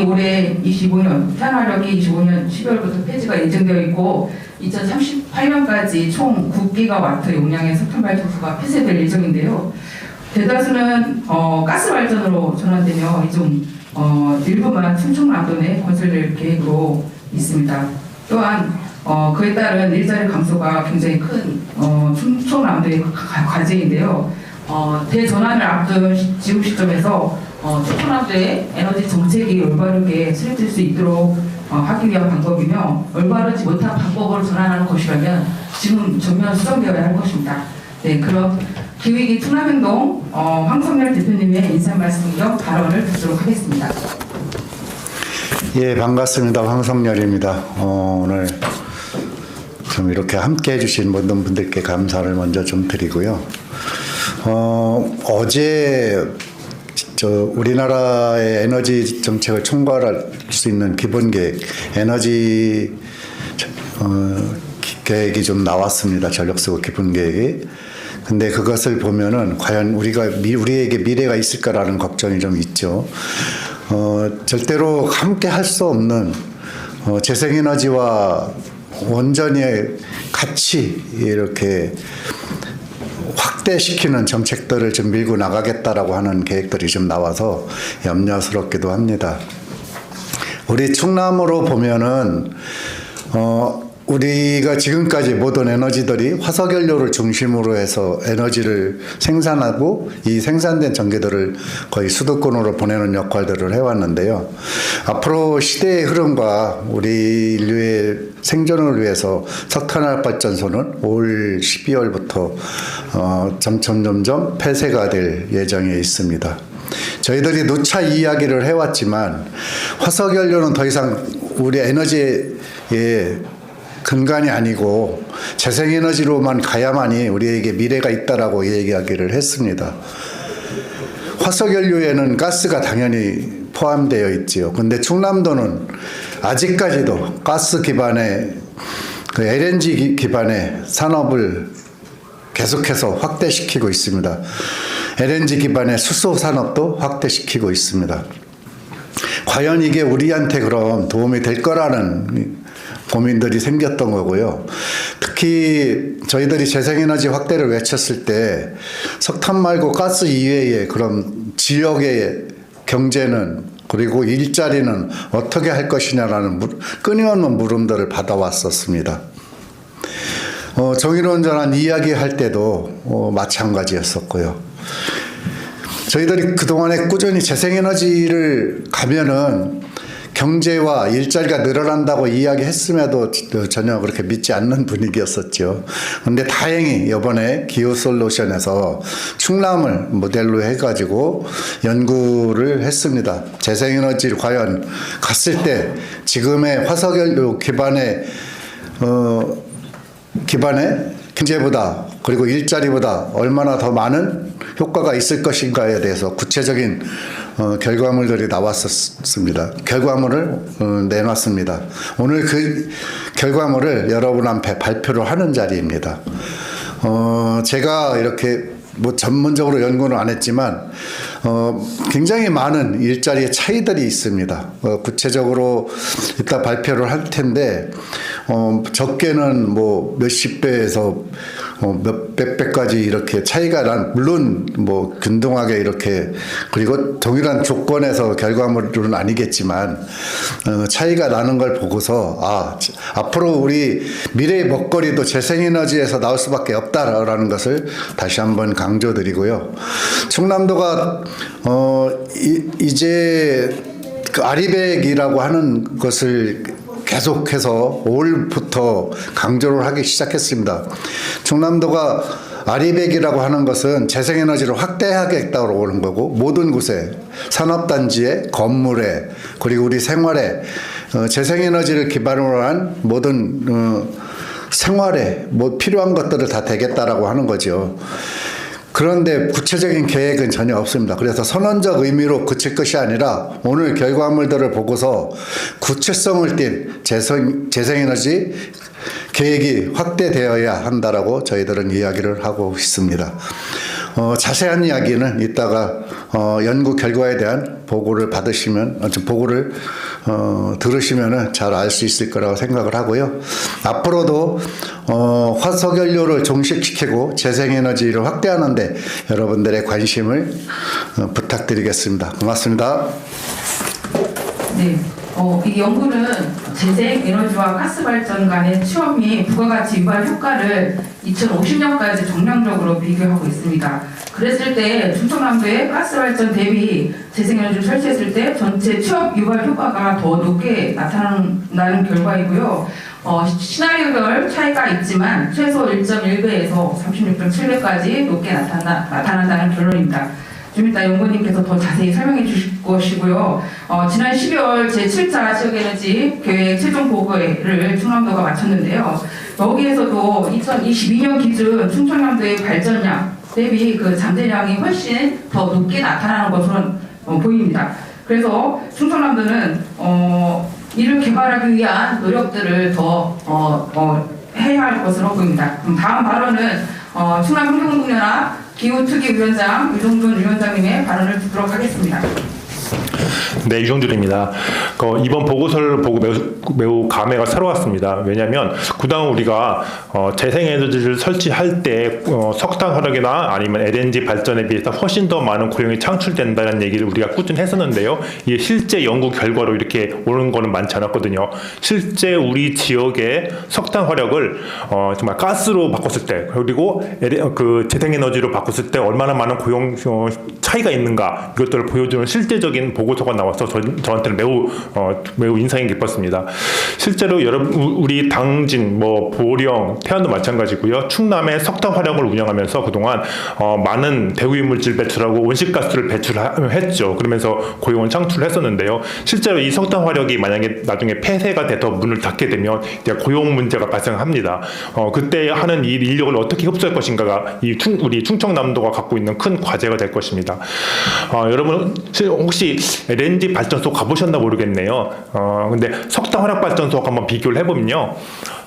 법안이 올해 25년 태안화력이 25년 12월부터 폐지가 예정되어 있고 2038년까지 총 9기가와트 용량의 석탄 발전소가 폐쇄될 예정인데요. 대다수는 어, 가스 발전으로 전환되며 이중 어, 일부만 충청남도 내 건설될 계획으로 있습니다. 또한 어, 그에 따른 일자리 감소가 굉장히 큰 어, 충청남도의 가- 과제인데요. 어, 대전환을 앞둔 시- 지금 시점에서 어, 충청남도의 에너지 정책이 올바르게 수립될 수 있도록 어, 하기 위한 방법이며 올바르지 못한 방법으로 전환하는 것이라면 지금 전면 수정되어야 할 것입니다. 네, 그럼 기후위기 충남행동 어, 황성열 대표님의 인사 말씀 겸 발언을 듣도록 하겠습니다. 예, 반갑습니다. 황성열입니다. 어, 오늘 좀 이렇게 함께 해주신 모든 분들께 감사를 먼저 좀 드리고요. 어, 어제 저 우리나라의 에너지 정책을 총괄할 수 있는 기본 계획, 에너지 어, 기- 계획이 좀 나왔습니다. 전력수거 기본 계획이. 근데 그것을 보면은 과연 우리가 미, 우리에게 미래가 있을까라는 걱정이 좀 있죠. 어, 절대로 함께 할 수 없는 어, 재생에너지와 온전히 같이 이렇게 확대시키는 정책들을 좀 밀고 나가겠다라고 하는 계획들이 좀 나와서 염려스럽기도 합니다. 우리 충남으로 보면은 어 우리가 지금까지 모든 에너지들이 화석연료를 중심으로 해서 에너지를 생산하고 이 생산된 전기들을 거의 수도권으로 보내는 역할들을 해왔는데요. 앞으로 시대의 흐름과 우리 인류의 생존을 위해서 석탄화력 발전소는 올 12월부터 어, 점점 점점 폐쇄가 될 예정에 있습니다. 저희들이 누차 이야기를 해왔지만 화석연료는 더 이상 우리 에너지의 근간이 아니고 재생에너지로만 가야만이 우리에게 미래가 있다라고 얘기하기를 했습니다. 화석연료에는 가스가 당연히 포함되어 있지요. 근데 충남도는 아직까지도 가스 기반의 그 LNG 기- 기반의 산업을 계속해서 확대시키고 있습니다. LNG 기반의 수소 산업도 확대시키고 있습니다. 과연 이게 우리한테 그럼 도움이 될 거라는 고민들이 생겼던 거고요. 특히 저희들이 재생에너지 확대를 외쳤을 때 석탄 말고 가스 이외에 그럼 지역의 경제는 그리고 일자리는 어떻게 할 것이냐라는 물- 끊임없는 물음들을 받아왔었습니다. 어, 정의로운 전환 이야기할 때도 어, 마찬가지였었고요. 저희들이 그동안에 꾸준히 재생에너지를 가면은 경제와 일자리가 늘어난다고 이야기했음에도 전혀 그렇게 믿지 않는 분위기였었죠. 근데 다행히 이번에 기후 솔루션에서 충남을 모델로 해가지고 연구를 했습니다. 재생에너지를 과연 갔을 때 지금의 화석연료 기반의 어, 기반의 경제보다 그리고 일자리보다 얼마나 더 많은 효과가 있을 것인가에 대해서 구체적인 어, 결과물들이 나왔었습니다. 결과물을 어, 내놨습니다. 오늘 그 결과물을 여러분 앞에 발표를 하는 자리입니다. 어, 제가 이렇게 뭐 전문적으로 연구는 안 했지만 어, 굉장히 많은 일자리의 차이들이 있습니다. 어, 구체적으로 이따 발표를 할 텐데 어, 적게는 뭐 몇십 배에서 어, 몇백 배까지 이렇게 차이가 난 물론 뭐 균등하게 이렇게 그리고 동일한 조건에서 결과물은 아니겠지만 어, 차이가 나는 걸 보고서 아 앞으로 우리 미래의 먹거리도 재생에너지에서 나올 수밖에 없다라는 것을 다시 한번 강조드리고요. 충남도가 어 이, 이제 그 아리백이라고 하는 것을 계속해서 올부터 강조를 하기 시작했습니다. 충남도가 아리백이라고 하는 것은 재생에너지를 확대하겠다고 오는 거고 모든 곳에 산업단지에 건물에 그리고 우리 생활에 어, 재생에너지를 기반으로 한 모든 어, 생활에 뭐 필요한 것들을 다 되겠다라고 하는 거죠. 그런데 구체적인 계획은 전혀 없습니다. 그래서 선언적 의미로 그칠 것이 아니라 오늘 결과물들을 보고서 구체성을 띤 재생, 재생에너지 계획이 확대되어야 한다라고 저희들은 이야기를 하고 있습니다. 어, 자세한 이야기는 이따가 어, 연구 결과에 대한 보고를 받으시면 어, 저 보고를 어, 들으시면은 잘알 수 있을 거라고 생각을 하고요. 앞으로도 어, 화석연료를 종식시키고 재생에너지를 확대하는데 여러분들의 관심을 어, 부탁드리겠습니다. 고맙습니다. 네. 어, 이 연구는 재생 에너지와 가스 발전 간의 취업 및 부가가치 유발 효과를 2050년까지 정량적으로 비교하고 있습니다. 그랬을 때 충청남도의 가스 발전 대비 재생에너지를 설치했을 때 전체 취업 유발 효과가 더 높게 나타나는 결과이고요. 어, 시나리오별 차이가 있지만 최소 1.1배에서 36.7배까지 높게 나타나, 나타난다는 결론입니다. 좀 이따 연구님께서 더 자세히 설명해 주실 것이고요. 어, 지난 12월 제7차 지역에너지 계획 최종 보고를 충남도가 마쳤는데요. 여기에서도 2022년 기준 충청남도의 발전량 대비 그 잠재량이 훨씬 더 높게 나타나는 것으로 어, 보입니다. 그래서 충청남도는 어, 이를 개발하기 위한 노력들을 더 어, 어, 해야 할 것으로 보입니다. 다음 발언은 어, 충남 환경동연합 기후특위위원장 유동준 위원장님의 발언을 듣도록 하겠습니다. 네, 유정준입니다. 그 이번 보고서를 보고 매우, 매우 감회가 새로웠습니다. 왜냐하면 그동안 우리가 어, 재생에너지를 설치할 때 어, 석탄 화력이나 아니면 LNG 발전에 비해서 훨씬 더 많은 고용이 창출된다는 얘기를 우리가 꾸준히 했었는데요. 이게 실제 연구 결과로 이렇게 오는 거는 많지 않았거든요. 실제 우리 지역의 석탄 화력을 어, 정말 가스로 바꿨을 때 그리고 그 재생에너지로 바꿨을 때 얼마나 많은 고용 어, 차이가 있는가 이것들을 보여주는 실제적인 보고서가 나와서 저, 저한테는 매우 어, 매우 인상이 깊었습니다. 실제로 여러분 우- 우리 당진 뭐 보령 태안도 마찬가지고요. 충남의 석탄 화력을 운영하면서 그동안 어, 많은 대우인 물질 배출하고 온실가스를 배출했죠. 그러면서 고용을 창출했었는데요. 실제로 이 석탄 화력이 만약에 나중에 폐쇄가 돼서 문을 닫게 되면 이제 고용 문제가 발생합니다. 어, 그때 하는 이 인력을 어떻게 흡수할 것인가가 이 충, 우리 충청남도가 갖고 있는 큰 과제가 될 것입니다. 어, 여러분 혹시 LNG 발전소 가보셨나 모르겠네요. 어, 근데 석탄 화력 발전소하고 한번 비교를 해보면요.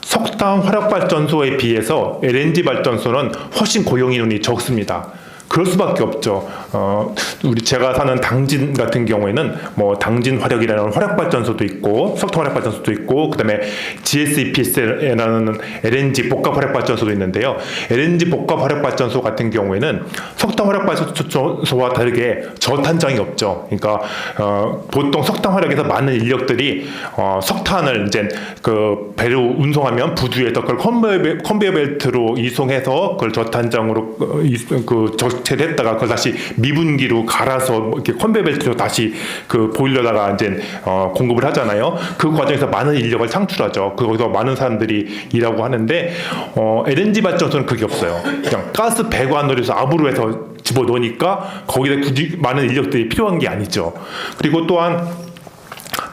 석탄 화력 발전소에 비해서 LNG 발전소는 훨씬 고용 인원이 적습니다. 그럴 수밖에 없죠. 어, 우리 제가 사는 당진 같은 경우에는 뭐 당진 화력이라는 화력 발전소도 있고 석탄 화력 발전소도 있고 그다음에 GSEPS라는 LNG 복합 화력 발전소도 있는데요. LNG 복합 화력 발전소 같은 경우에는 석탄 화력 발전소와 다르게 저탄장이 없죠. 그러니까 어, 보통 석탄 화력에서 많은 인력들이 어, 석탄을 이제 그 배로 운송하면 부두에서 그걸 컨베이어, 벨트로 이송해서 그걸 저탄장으로 어, 이- 그 적체됐다가 그걸 다시 미분기로 갈아서 뭐 이렇게 컨베이어 벨트로 다시 그 보일러다가 이제 어, 공급을 하잖아요. 그 과정에서 많은 인력을 창출하죠. 거기서 많은 사람들이 일하고 하는데 어, LNG 발전소는 그게 없어요. 그냥 가스 배관으로 해서 압으로 해서 집어 넣으니까 거기에 굳이 많은 인력들이 필요한 게 아니죠. 그리고 또한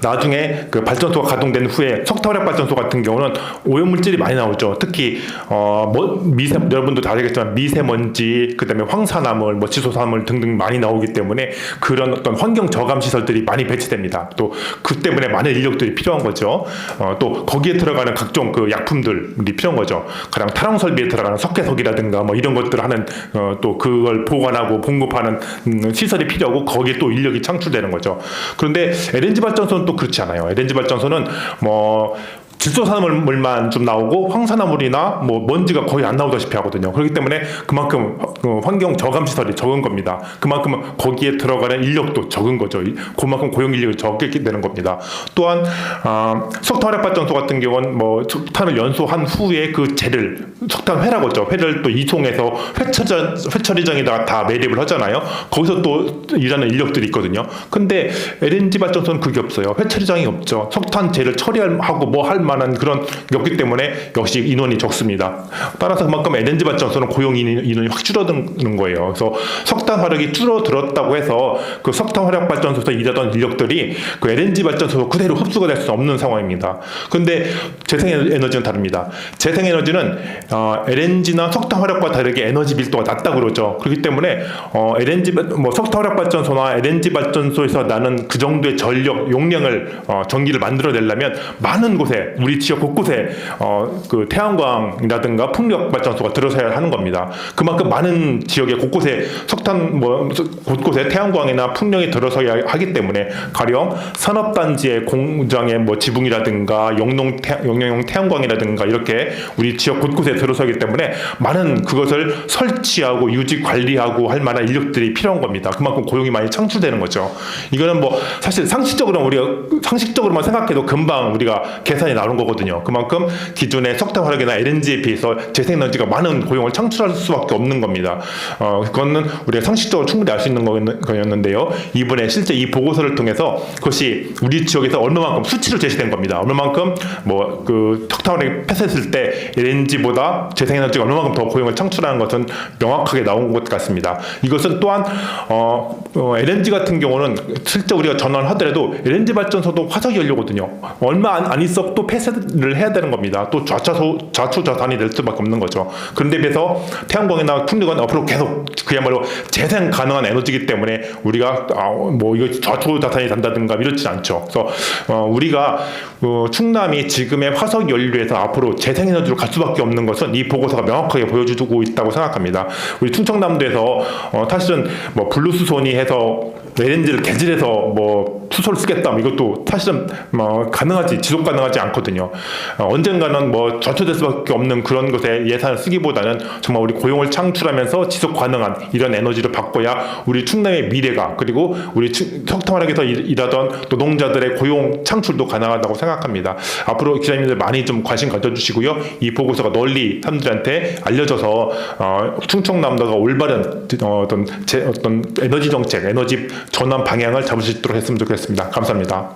나중에 그 발전소가 가동된 후에 석탄화력 발전소 같은 경우는 오염물질이 많이 나오죠. 특히 어, 뭐 미세 여러분도 다 알겠지만 미세먼지 그다음에 황산화물, 뭐 지소산물 등등 많이 나오기 때문에 그런 어떤 환경 저감 시설들이 많이 배치됩니다. 또 그 때문에 많은 인력들이 필요한 거죠. 어, 또 거기에 들어가는 각종 그 약품들이 필요한 거죠. 가령 탈원 설비에 들어가는 석회석이라든가 뭐 이런 것들 하는 어, 또 그걸 보관하고 공급하는 음, 시설이 필요하고 거기에 또 인력이 창출되는 거죠. 그런데 LNG 발전소는 또 그렇지 않아요. LNG 발전소는 뭐 질소산물만 좀 나오고 황산화물이나 뭐 먼지가 거의 안 나오다시피 하거든요. 그렇기 때문에 그만큼 어, 환경 저감 시설이 적은 겁니다. 그만큼 거기에 들어가는 인력도 적은 거죠. 이- 그만큼 고용 인력이 적게 되는 겁니다. 또한 아, 석탄 화력 발전소 같은 경우는 뭐 석탄을 연소한 후에 그 재를 석탄 회라고죠. 회를 또 이송해서 회처장 회처리장에다가 다 매립을 하잖아요. 거기서 또 일하는 인력들이 있거든요. 근데 LNG 발전소는 그게 없어요. 회처리장이 없죠. 석 탄재를 처리하고 뭐 할 만한 그런 게 없기 때문에 역시 인원이 적습니다. 따라서 그만큼 LNG 발전소는 고용 인원- 인원이 확 줄어드는 거예요. 그래서 석탄 화력이 줄어들었다고 해서 그 석탄 화력 발전소에서 일하던 인력들이 그 LNG 발전소로 그대로 흡수가 될수 없는 상황입니다. 근데 재생에너지는 다릅니다. 재생에너지는 어, LNG나 석탄 화력과 다르게 에너지 밀도가 낮다 그러죠. 그렇기 때문에 어, LNG 발- 뭐 석탄 화력 발전소나 LNG 발전소에서 나는 그 정도의 전력 용량을 어, 전기를 만들 만들어내려면 많은 곳에 우리 지역 곳곳에 어, 그 태양광이라든가 풍력 발전소가 들어서야 하는 겁니다. 그만큼 많은 지역의 곳곳에 석탄 뭐 곳곳에 태양광이나 풍력이 들어서야 하기 때문에 가령 산업단지의 공장의 뭐 지붕이라든가 영농 태, 영농용 태양광이라든가 이렇게 우리 지역 곳곳에 들어서기 때문에 많은 그것을 설치하고 유지 관리하고 할 만한 인력들이 필요한 겁니다. 그만큼 고용이 많이 창출되는 거죠. 이거는 뭐 사실 상식적으로 우리가 상식적으로만 생각 해도 금방 우리가 계산이 나오는 거거든요. 그만큼 기존의 석탄 화력이나 LNG에 비해서 재생에너지가 많은 고용을 창출할 수밖에 없는 겁니다. 어, 그거는 우리가 상식적으로 충분히 알 수 있는 거였- 거였는데요. 이번에 실제 이 보고서를 통해서 그것이 우리 지역에서 얼마만큼 수치로 제시된 겁니다. 얼마만큼 뭐 그 석탄 화력이 폐쇄했을 때 LNG보다 재생에너지가 얼마만큼 더 고용을 창출하는 것은 명확하게 나온 것 같습니다. 이것은 또한 어, 어, LNG 같은 경우는 실제 우리가 전환을 하더라도 LNG 발전소도 화석 연료거든요. 얼마 안, 안 있어 또 폐쇄를 해야 되는 겁니다. 또 좌차소 좌초좌산이 될 수밖에 없는 거죠. 그런데 비해서 태양광이나 풍력은 앞으로 계속 그야말로 재생 가능한 에너지이기 때문에 우리가 아, 뭐 이거 좌초좌산이 된다든가 이렇지 않죠. 그래서 어, 우리가 어, 충남이 지금의 화석 연료에서 앞으로 재생 에너지로 갈 수밖에 없는 것은 이 보고서가 명확하게 보여주고 있다고 생각합니다. 우리 충청남도에서 어, 사실은 뭐 블루수소니 해서 LNG를 개질해서 뭐 수소를 쓰겠다 뭐 이것도 사실은 뭐 가능하지 지속 가능하지 않거든요. 어, 언젠가는 뭐 전초될 수밖에 없는 그런 것에 예산을 쓰기보다는 정말 우리 고용을 창출하면서 지속 가능한 이런 에너지를 바꿔야 우리 충남의 미래가 그리고 우리 충- 석탄화력에서 일- 일하던 노동자들의 고용 창출도 가능하다고 생각합니다. 앞으로 기자님들 많이 좀 관심 가져주시고요. 이 보고서가 널리 사람들한테 알려져서 어, 충청남도가 올바른 어, 어떤 제, 어떤 에너지 정책, 에너지 전환 방향을 잡을 수 있도록 했으면 좋겠습니다. 감사합니다.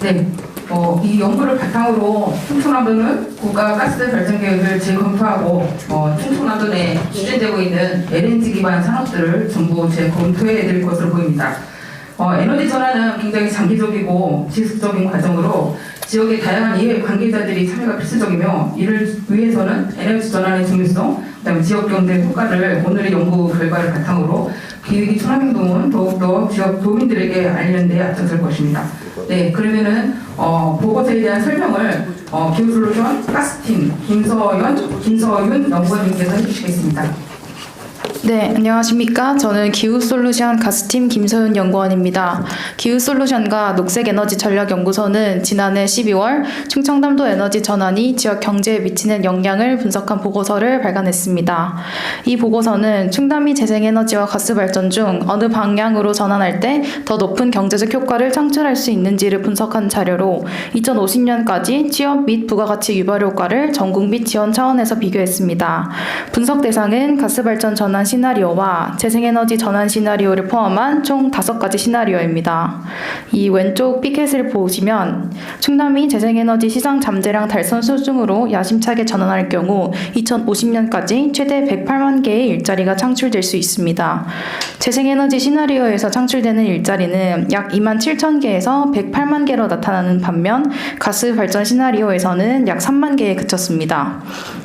네, 어, 이 연구를 바탕으로 충청남도는 국가 가스 발전 계획을 재검토하고 어, 충청남도 내 추진되고 있는 LNG 기반 산업들을 전부 재검토해 드릴 것으로 보입니다. 어, 에너지 전환은 굉장히 장기적이고 지속적인 과정으로 지역의 다양한 이해 관계자들이 참여가 필수적이며 이를 위해서는 에너지 전환의 중요성, 그다음에 지역 경제 효과를 오늘의 연구 결과를 바탕으로 기획이 충남행동은 더욱더 지역 도민들에게 알리는 데 앞장설 것입니다. 네, 그러면은 어, 보고서에 대한 설명을 어, 기후솔루션 가스팀 김서연, 김서윤 연구원님께서 해주시겠습니다. 네, 안녕하십니까. 저는 기후솔루션 가스팀 김서윤 연구원입니다. 기후솔루션과 녹색에너지 전략연구소는 지난해 12월 충청남도 에너지 전환이 지역 경제에 미치는 영향을 분석한 보고서를 발간했습니다. 이 보고서는 충남이 재생에너지와 가스 발전 중 어느 방향으로 전환할 때 더 높은 경제적 효과를 창출할 수 있는지를 분석한 자료로 2050년까지 취업 및 부가가치 유발 효과를 전국 및 지원 차원에서 비교했습니다. 분석 대상은 가스 발전 전환 시나리오와 재생에너지 전환 시나리오를 포함한 총 다섯 가지 시나리오입니다. 이 왼쪽 피켓을 보시면 충남이 재생에너지 시장 잠재량 달성 수준으로 야심차게 전환할 경우 2050년까지 최대 108만 개의 일자리가 창출될 수 있습니다. 재생에너지 시나리오에서 창출되는 일자리는 약 2만 7천 개에서 108만 개로 나타나는 반면 가스 발전 시나리오에서는 약 3만 개에 그쳤습니다.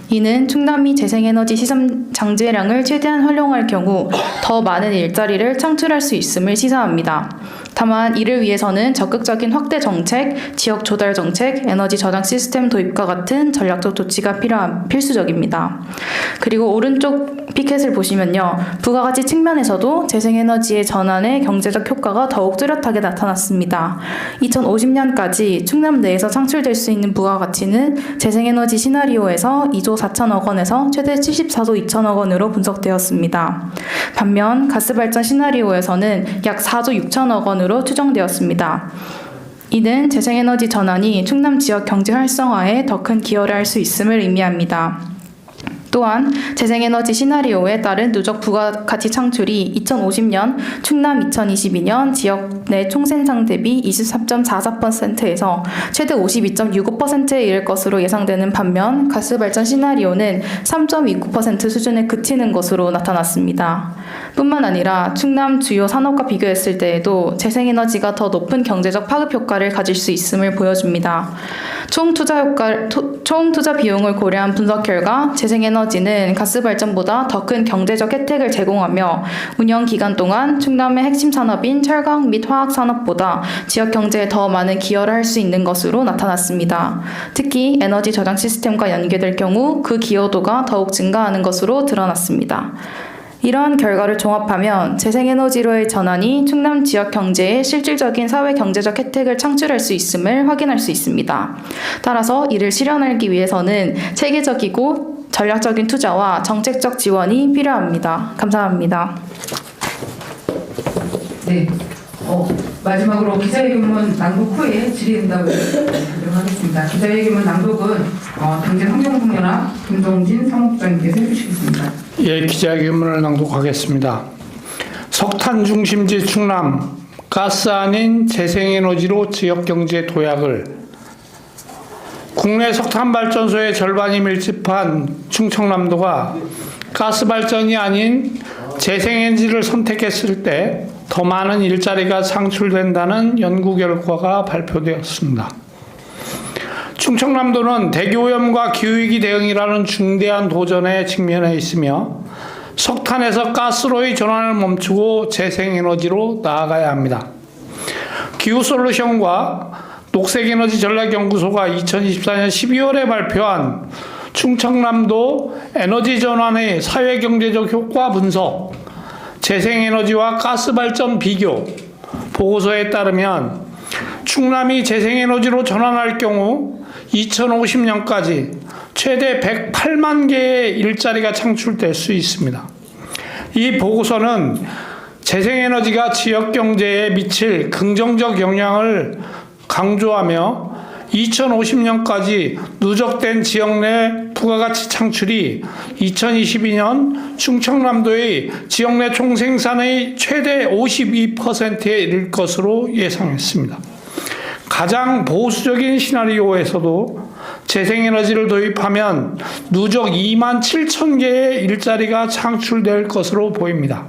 이는 충남이 재생에너지 시장 장제량을 최대한 활용할 경우 더 많은 일자리를 창출할 수 있음을 시사합니다. 다만 이를 위해서는 적극적인 확대 정책, 지역 조달 정책, 에너지 저장 시스템 도입과 같은 전략적 조치가 필요한 필수적입니다. 그리고 오른쪽 피켓을 보시면요. 부가가치 측면에서도 재생에너지의 전환의 경제적 효과가 더욱 뚜렷하게 나타났습니다. 2050년까지 충남 내에서 창출될 수 있는 부가가치는 재생에너지 시나리오에서 2조 4천억 원에서 최대 74조 2천억 원으로 분석되었습니다. 반면 가스 발전 시나리오에서는 약 4조 6천억 원으로 추정되었습니다. 이는 재생에너지 전환이 충남 지역 경제 활성화에 더 큰 기여를 할 수 있음을 의미합니다. 또한 재생에너지 시나리오에 따른 누적 부가가치 창출이 2050년 충남 2022년 지역 내 총생산 대비 23.44%에서 최대 52.65%에 이를 것으로 예상되는 반면 가스 발전 시나리오는 3.29% 수준에 그치는 것으로 나타났습니다. 뿐만 아니라 충남 주요 산업과 비교했을 때에도 재생에너지가 더 높은 경제적 파급 효과를 가질 수 있음을 보여줍니다. 총 투자 효과, 토- 총 투자 비용을 고려한 분석 결과 재생에너지는 가스 발전보다 더 큰 경제적 혜택을 제공하며 운영 기간 동안 충남의 핵심 산업인 철강 및 화학 산업보다 지역 경제에 더 많은 기여를 할 수 있는 것으로 나타났습니다. 특히 에너지 저장 시스템과 연계될 경우 그 기여도가 더욱 증가하는 것으로 드러났습니다. 이러한 결과를 종합하면 재생에너지로의 전환이 충남 지역 경제에 실질적인 사회 경제적 혜택을 창출할 수 있음을 확인할 수 있습니다. 따라서 이를 실현하기 위해서는 체계적이고 전략적인 투자와 정책적 지원이 필요합니다. 감사합니다. 네. 어, 마지막으로 기자회견문 낭독 후에 질의응답을 하도록 하겠습니다. 기자회견문 낭독은 어, 당진 환경분야나 김동진 사무국장님께서 해주시겠습니다. 예, 기자회견문을 낭독하겠습니다. 석탄 중심지 충남 가스 아닌 재생에너지로 지역 경제 도약을 국내 석탄 발전소의 절반이 밀집한 충청남도가 가스 발전이 아닌 재생에너지를 선택했을 때 더 많은 일자리가 창출된다는 연구 결과가 발표되었습니다. 충청남도는 대기오염과 기후위기 대응이라는 중대한 도전에 직면해 있으며 석탄에서 가스로의 전환을 멈추고 재생에너지로 나아가야 합니다. 기후솔루션과 녹색에너지 전략연구소가 2024년 12월에 발표한 충청남도 에너지 전환의 사회경제적 효과 분석, 재생에너지와 가스 발전 비교 보고서에 따르면 충남이 재생에너지로 전환할 경우 2050년까지 최대 108만 개의 일자리가 창출될 수 있습니다. 이 보고서는 재생에너지가 지역 경제에 미칠 긍정적 영향을 강조하며 2050년까지 누적된 지역 내 부가가치 창출이 2022년 충청남도의 지역 내 총생산의 최대 52%에 이를 것으로 예상했습니다. 가장 보수적인 시나리오에서도 재생에너지를 도입하면 누적 2만 7천 개의 일자리가 창출될 것으로 보입니다.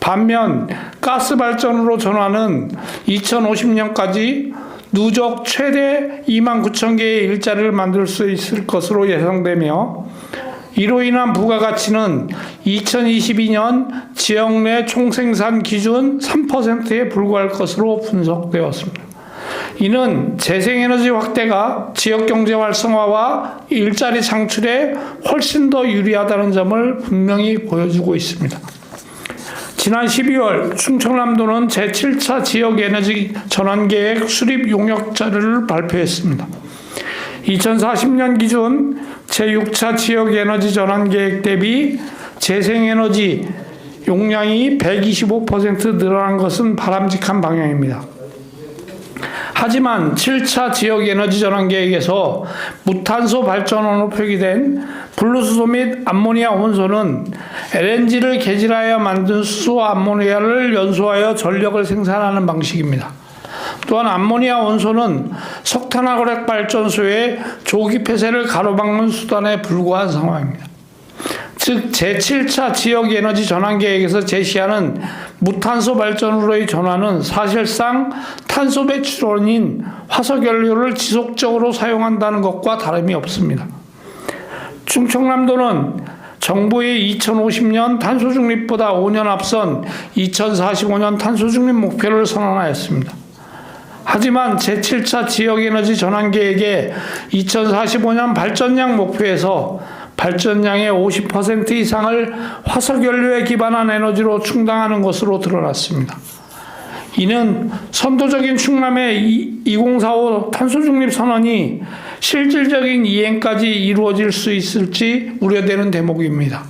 반면 가스 발전으로 전환은 2050년까지 누적 최대 2만 9천 개의 일자리를 만들 수 있을 것으로 예상되며 이로 인한 부가가치는 2022년 지역 내 총생산 기준 3%에 불과할 것으로 분석되었습니다. 이는 재생에너지 확대가 지역 경제 활성화와 일자리 창출에 훨씬 더 유리하다는 점을 분명히 보여주고 있습니다. 지난 12월 충청남도는 제7차 지역 에너지 전환 계획 수립 용역 자료를 발표했습니다. 2040년 기준 제6차 지역 에너지 전환 계획 대비 재생에너지 용량이 125% 늘어난 것은 바람직한 방향입니다. 하지만 7차 지역 에너지 전환 계획에서 무탄소 발전원으로 표기된 블루수소 및 암모니아 혼소는 LNG를 개질하여 만든 수소 암모니아를 연소하여 전력을 생산하는 방식입니다. 또한 암모니아 원소는 석탄화고력 발전소의 조기 폐쇄를 가로막는 수단에 불과한 상황입니다. 즉 제7차 지역 에너지 전환 계획에서 제시하는 무탄소 발전으로의 전환은 사실상 탄소 배출원인 화석 연료를 지속적으로 사용한다는 것과 다름이 없습니다. 충청남도는 정부의 2050년 탄소 중립보다 5년 앞선 2045년 탄소 중립 목표를 선언하였습니다. 하지만 제7차 지역에너지 전환 계획의 2045년 발전량 목표에서 발전량의 50% 이상을 화석연료에 기반한 에너지로 충당하는 것으로 드러났습니다. 이는 선도적인 충남의 2045 탄소중립 선언이 실질적인 이행까지 이루어질 수 있을지 우려되는 대목입니다.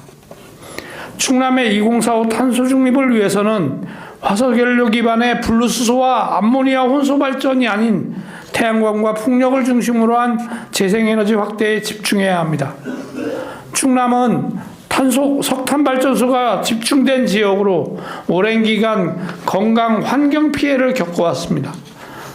충남의 2045 탄소중립을 위해서는 화석연료 기반의 블루수소와 암모니아 혼소 발전이 아닌 태양광과 풍력을 중심으로 한 재생에너지 확대에 집중해야 합니다. 충남은 탄소 석탄 발전소가 집중된 지역으로 오랜 기간 건강 환경 피해를 겪어왔습니다.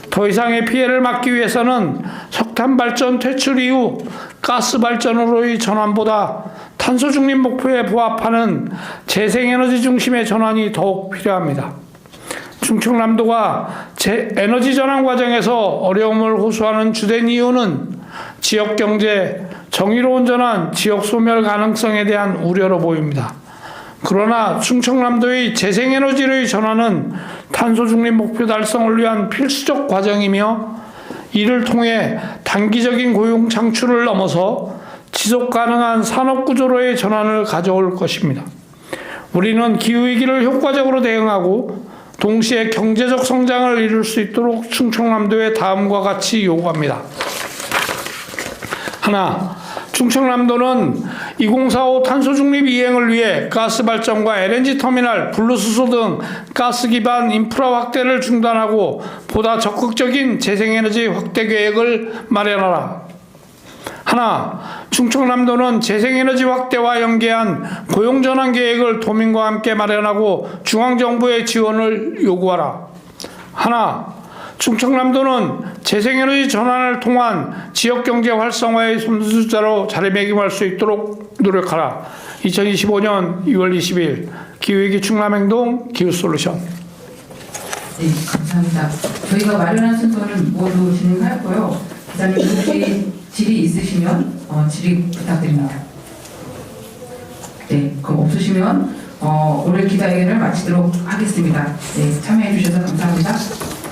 더 이상의 피해를 막기 위해서는 석탄 발전 퇴출 이후 가스 발전으로의 전환보다 탄소 중립 목표에 부합하는 재생에너지 중심의 전환이 더욱 필요합니다. 충청남도가 제 에너지 전환 과정에서 어려움을 호소하는 주된 이유는 지역 경제, 정의로운 전환, 지역 소멸 가능성에 대한 우려로 보입니다. 그러나 충청남도의 재생에너지의 전환은 탄소 중립 목표 달성을 위한 필수적 과정이며 이를 통해 단기적인 고용 창출을 넘어서 지속 가능한 산업 구조로의 전환을 가져올 것입니다. 우리는 기후위기를 효과적으로 대응하고 동시에 경제적 성장을 이룰 수 있도록 충청남도에 다음과 같이 요구합니다. 하나, 충청남도는 2045 탄소 중립 이행을 위해 가스 발전과 LNG 터미널, 분로수소 등 가스 기반 인프라 확대를 중단하고 보다 적극적인 재생에너지 확대 계획을 마련하라. 하나, 충청남도는 재생에너지 확대와 연계한 고용전환 계획을 도민과 함께 마련하고 중앙정부의 지원을 요구하라. 하나, 충청남도는 재생에너지 전환을 통한 지역 경제 활성화의 선두주자로 자리매김할 수 있도록 노력하라. 2025년 2월 20일 기후위기 충남행동 기후솔루션 네, 감사합니다. 저희가 마련한 순서는 모두 진행하였고요. 기자님 혹시 질의 있으시면 어, 질의 부탁드립니다. 네, 그럼 없으시면 어, 오늘 기자회견을 마치도록 하겠습니다. 네, 참여해 주셔서 감사합니다.